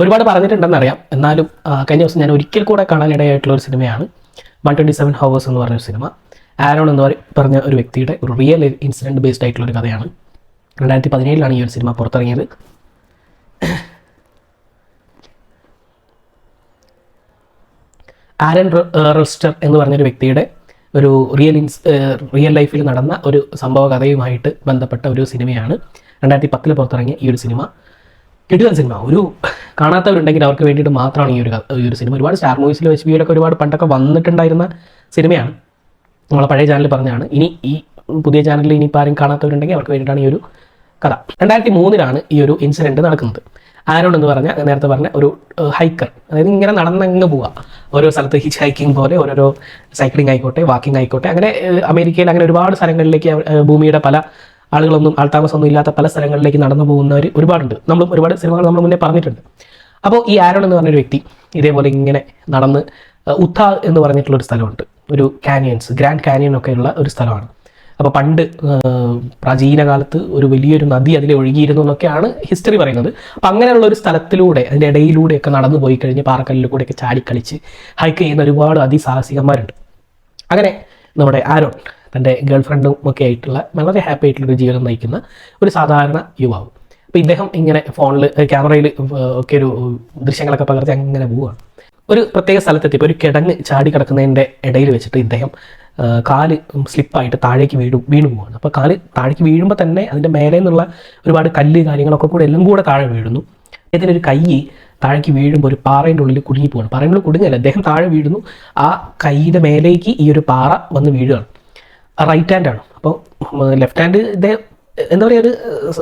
ഒരുപാട് പറഞ്ഞിട്ടുണ്ടെന്നറിയാം. എന്നാലും കഴിഞ്ഞ ദിവസം ഞാൻ ഒരിക്കൽ കൂടെ കാണാനിടയായിട്ടുള്ള ഒരു സിനിമയാണ് വൺ ട്വന്റി സെവൻ ഹവേഴ്സ് എന്ന് പറഞ്ഞൊരു സിനിമ. ആരോൺ എന്ന് പറഞ്ഞ ഒരു വ്യക്തിയുടെ ഒരു റിയൽ ഇൻസിഡന്റ് ബേസ്ഡ് ആയിട്ടുള്ള ഒരു കഥയാണ്. രണ്ടായിരത്തി പതിനേഴിലാണ് ഈ ഒരു സിനിമ പുറത്തിറങ്ങിയത്. ആരൻ റെസ്റ്റർ എന്ന് പറഞ്ഞൊരു വ്യക്തിയുടെ ഒരു റിയൽ ഇൻസ് റിയൽ ലൈഫിൽ നടന്ന ഒരു സംഭവ കഥയുമായിട്ട് ബന്ധപ്പെട്ട ഒരു സിനിമയാണ് രണ്ടായിരത്തി പത്തിൽ പുറത്തിറങ്ങിയ ഈ ഒരു സിനിമ. കിട്ടുന്ന സിനിമ. ഒരു കാണാത്തവരുണ്ടെങ്കിൽ അവർക്ക് വേണ്ടിയിട്ട് മാത്രമാണ് ഈ ഒരു ഈ ഒരു സിനിമ. ഒരുപാട് സ്റ്റാർ മൂവീസിൽ എച്ച് ബിയിലൊക്കെ ഒരുപാട് പണ്ടൊക്കെ വന്നിട്ടുണ്ടായിരുന്ന സിനിമയാണ്. നമ്മളെ പഴയ ചാനലിൽ പറഞ്ഞതാണ്. ഇനി ഈ പുതിയ ചാനലിൽ ഇനി ആരും കാണാത്തവരുണ്ടെങ്കിൽ അവർക്ക് വേണ്ടിയിട്ടാണ് ഈ ഒരു കഥ. രണ്ടായിരത്തി മൂന്നിലാണ് ഈ ഒരു ഇൻസിഡന്റ് നടക്കുന്നത്. ആരോൺ എന്ന് പറഞ്ഞാൽ നേരത്തെ പറഞ്ഞ ഒരു ഹൈക്കർ അതായത് ഇങ്ങനെ നടന്നങ്ങ് പോവുക ഓരോ സ്ഥലത്ത് ഹിച്ച് ഹൈക്കിംഗ് പോലെ ഓരോരോ സൈക്ലിംഗ് ആയിക്കോട്ടെ വാക്കിംഗ് ആയിക്കോട്ടെ. അങ്ങനെ അമേരിക്കയിൽ അങ്ങനെ ഒരുപാട് സ്ഥലങ്ങളിലേക്ക് ഭൂമിയുടെ പല ആളുകളൊന്നും ആൾത്താമസമൊന്നും ഇല്ലാത്ത പല സ്ഥലങ്ങളിലേക്ക് നടന്നു പോകുന്നവർ ഒരുപാടുണ്ട്. നമ്മളും ഒരുപാട് സിനിമകൾ നമ്മൾ മുന്നേ പറഞ്ഞിട്ടുണ്ട്. അപ്പോൾ ഈ ആരോൺ എന്ന് പറഞ്ഞൊരു വ്യക്തി ഇതേപോലെ ഇങ്ങനെ നടന്ന് ഉത്ത എന്ന് പറഞ്ഞിട്ടുള്ള ഒരു സ്ഥലമുണ്ട്. ഒരു കാനിയൻസ് ഗ്രാൻഡ് കാനിയൻ ഒക്കെ ഉള്ള ഒരു സ്ഥലമാണ്. അപ്പോൾ പണ്ട് പ്രാചീന കാലത്ത് ഒരു വലിയൊരു നദി അതിലെ ഒഴുകിയിരുന്നു എന്നൊക്കെയാണ് ഹിസ്റ്ററി പറയുന്നത്. അപ്പം അങ്ങനെയുള്ള ഒരു സ്ഥലത്തിലൂടെ അതിന്റെ ഇടയിലൂടെയൊക്കെ നടന്നു പോയി കഴിഞ്ഞ് പാറക്കല്ലിൽ കൂടെയൊക്കെ ചാടിക്കളിച്ച് ഹൈക്ക് ചെയ്യുന്ന ഒരുപാട് അതിസാഹസികന്മാരുണ്ട്. അങ്ങനെ നമ്മുടെ ആരോൺ തന്റെ ഗേൾ ഫ്രണ്ടും ഒക്കെ ആയിട്ടുള്ള വളരെ ഹാപ്പി ആയിട്ടുള്ള ഒരു ജീവിതം നയിക്കുന്ന ഒരു സാധാരണ യുവാവ്. അപ്പോൾ ഇദ്ദേഹം ഇങ്ങനെ ഫോണിൽ ക്യാമറയിൽ ഒക്കെ ഒരു ദൃശ്യങ്ങളൊക്കെ പകർത്തി അങ്ങനെ പോവുകയാണ് ഒരു പ്രത്യേക സ്ഥലത്തെത്തിയപ്പോൾ ഒരു കിടങ്ങ് ചാടി കിടക്കുന്നതിന്റെ ഇടയിൽ വെച്ചിട്ട് ഇദ്ദേഹം കാൽ സ്ലിപ്പായിട്ട് താഴേക്ക് വീഴും വീണു പോവാണ്. അപ്പോൾ കാൽ താഴേക്ക് വീഴുമ്പോൾ തന്നെ അതിന്റെ മേലെ നിന്നുള്ള ഒരുപാട് കല്ല് കാര്യങ്ങളൊക്കെ കൂടെ എല്ലാം കൂടെ താഴെ വീഴുന്നു. അദ്ദേഹത്തിന്റെ ഒരു കൈ താഴേക്ക് വീഴുമ്പോൾ ഒരു പാറയുടെ ഉള്ളിൽ കുടുങ്ങി പോവാണ് പാറയുടെ ഉള്ളിൽ കുടുങ്ങല്ല അദ്ദേഹം താഴെ വീഴുന്നു. ആ കൈയുടെ മേലേക്ക് ഈ ഒരു പാറ വന്ന് വീഴുകയാണ്. റൈറ്റ് ഹാൻഡ് ആണ്. അപ്പോൾ ലെഫ്റ്റ് ഹാൻഡ് ഇതേ എന്താ പറയുക ഒരു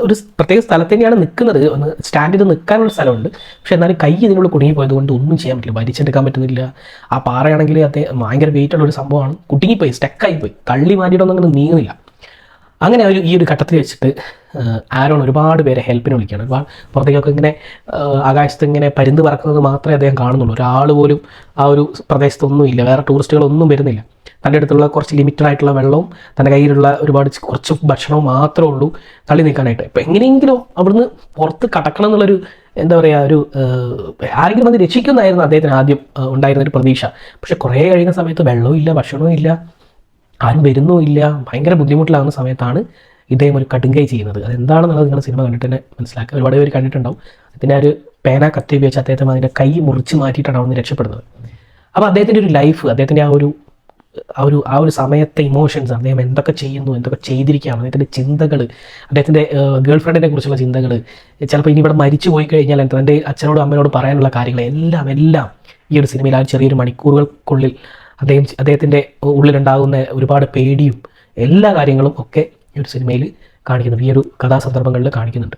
ഒരു പ്രത്യേക സ്ഥലത്ത് തന്നെയാണ് നിൽക്കുന്നത്. ഒന്ന് സ്റ്റാൻഡിൽ നിൽക്കാനുള്ള സ്ഥലമുണ്ട്. പക്ഷെ എന്നാലും കൈ ഇതിനുള്ള കുടുങ്ങിപ്പോയത് കൊണ്ട് ഒന്നും ചെയ്യാൻ പറ്റില്ല. വലിച്ചെടുക്കാൻ പറ്റുന്നില്ല. ആ പാറയാണെങ്കിൽ അദ്ദേഹം ഭയങ്കര വെയിറ്റ് ഉള്ള ഒരു സംഭവമാണ്. കുടുങ്ങിപ്പോയി സ്റ്റക്കായിപ്പോയി തള്ളി മാറ്റിയിട്ടൊന്നും അങ്ങനെ നീങ്ങുന്നില്ല. അങ്ങനെ ഒരു ഈ ഒരു ഘട്ടത്തിൽ വെച്ചിട്ട് ആരോൺ ഒരുപാട് പേരെ ഹെൽപ്പിന് വിളിക്കുകയാണ്. ഒരുപാട് പുറത്തേക്കൊക്കെ ഇങ്ങനെ ആകാശത്ത് ഇങ്ങനെ പരിന്ത് പറക്കുന്നത് മാത്രമേ അദ്ദേഹം കാണുന്നുള്ളൂ. ഒരാൾ പോലും ആ ഒരു പ്രദേശത്തൊന്നും ഇല്ല. വേറെ ടൂറിസ്റ്റുകളൊന്നും വരുന്നില്ല. തന്റെ അടുത്തുള്ള കുറച്ച് ലിമിറ്റഡ് ആയിട്ടുള്ള വെള്ളവും തന്റെ കയ്യിലുള്ള ഒരുപാട് കുറച്ച് ഭക്ഷണവും മാത്രമേ ഉള്ളൂ തള്ളി നിൽക്കാനായിട്ട്. ഇപ്പം എങ്ങനെയെങ്കിലും അവിടുന്ന് പുറത്ത് കടക്കണം എന്നുള്ളൊരു എന്താ പറയുക ഒരു ആരെങ്കിലും വന്ന് രക്ഷിക്കുന്നതായിരുന്നു അദ്ദേഹത്തിന് ആദ്യം ഉണ്ടായിരുന്ന ഒരു പ്രതീക്ഷ. പക്ഷെ കുറേ കഴിയുന്ന സമയത്ത് വെള്ളവും ഇല്ല ഭക്ഷണവും ഇല്ല. ആരും ഇല്ല. ഭയങ്കര ബുദ്ധിമുട്ടിലാകുന്ന സമയത്താണ് ഇദ്ദേഹം ഒരു കടുങ്കൈ ചെയ്യുന്നത്. അതെന്താണെന്നുള്ളത് നിങ്ങൾ സിനിമ കണ്ടിട്ട് തന്നെ മനസ്സിലാക്കുക. ഒരുപാട് പേര് കണ്ടിട്ടുണ്ടാവും. അതിന്റെ ആ ഒരു പേന കത്തി ഉപയോഗിച്ച് അദ്ദേഹത്തെ അതിന്റെ കൈ മുറിച്ച് മാറ്റിയിട്ടാണ് അവന്ന് രക്ഷപ്പെടുന്നത്. അപ്പോൾ അദ്ദേഹത്തിന്റെ ഒരു ലൈഫ് അദ്ദേഹത്തിന്റെ ആ ഒരു ആ ഒരു ആ ഒരു സമയത്തെ ഇമോഷൻസ് അദ്ദേഹം എന്തൊക്കെ ചെയ്യുന്നു എന്തൊക്കെ ചെയ്തിരിക്കുകയാണ് അദ്ദേഹത്തിന്റെ ചിന്തകൾ അദ്ദേഹത്തിന്റെ ഗേൾ ഫ്രണ്ടിനെ കുറിച്ചുള്ള ചിന്തകൾ ചിലപ്പോൾ ഇനി ഇവിടെ മരിച്ചു പോയി കഴിഞ്ഞാൽ തന്റെ അച്ഛനോടും അമ്മയോടും പറയാനുള്ള കാര്യങ്ങൾ എല്ലാം എല്ലാം ഈ ഒരു സിനിമയിൽ ആ ചെറിയൊരു മണിക്കൂറുകൾക്കുള്ളിൽ അദ്ദേഹം അദ്ദേഹത്തിന്റെ ഉള്ളിലുണ്ടാകുന്ന ഒരുപാട് പേടിയും എല്ലാ കാര്യങ്ങളും ഒക്കെ ഈ ഒരു സിനിമയിൽ കാണിക്കുന്നുണ്ട്. ഈ ഒരു കഥാസന്ദർഭങ്ങളിൽ കാണിക്കുന്നുണ്ട്.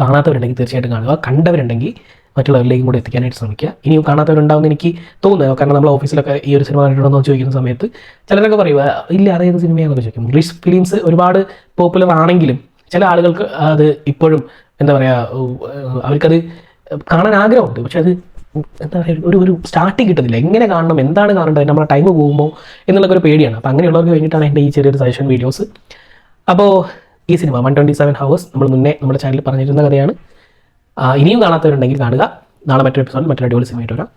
കാണാത്തവരുണ്ടെങ്കിൽ തീർച്ചയായിട്ടും കാണുക. കണ്ടവരുണ്ടെങ്കിൽ മറ്റുള്ളവരിലേക്കും കൂടെ എത്തിക്കാനായിട്ട് ശ്രമിക്കുക. ഇനിയും കാണാത്തവരുണ്ടാവുമെന്ന് എനിക്ക് തോന്നുന്നു കാരണം നമ്മൾ ഓഫീസിലൊക്കെ ഈ ഒരു സിനിമ കണ്ടിട്ടുണ്ടോ ചോദിക്കുന്ന സമയത്ത് ചിലരൊക്കെ പറയുക ഇല്ല അതേത് സിനിമയാണെന്ന് ചോദിക്കും. ഇംഗ്ലീഷ് ഫിലിംസ് ഒരുപാട് പോപ്പുലർ ആണെങ്കിലും ചില ആളുകൾക്ക് അത് ഇപ്പോഴും എന്താ പറയുക അവർക്കത് കാണാൻ ആഗ്രഹമുണ്ട്. പക്ഷെ അത് എന്താ പറയുക ഒരു ഒരു സ്റ്റാർട്ടിങ് കിട്ടുന്നില്ല എങ്ങനെ കാണണം എന്താണ് കാണേണ്ടത് നമ്മുടെ ടൈം പോകുമ്പോൾ എന്നുള്ള ഒരു പേടിയാണ്. അപ്പോൾ അങ്ങനെയുള്ളവർക്ക് വേണ്ടിയിട്ടാണ് എന്റെ ഈ ചെറിയൊരു സജഷൻ വീഡിയോസ് അപ്പോൾ ഈ cinema one twenty seven hours നമ്മൾ മുന്നേ നമ്മുടെ ചാനലിൽ പറഞ്ഞിരുന്ന കഥയാണ്. ഇനിയും കാണാത്തവരുണ്ടെങ്കിൽ കാണുക. നാളെ മറ്റൊരു എപ്പിസോഡിൽ മറ്റൊരു അടിപൊളി സിനിമയായിട്ട് വരാം.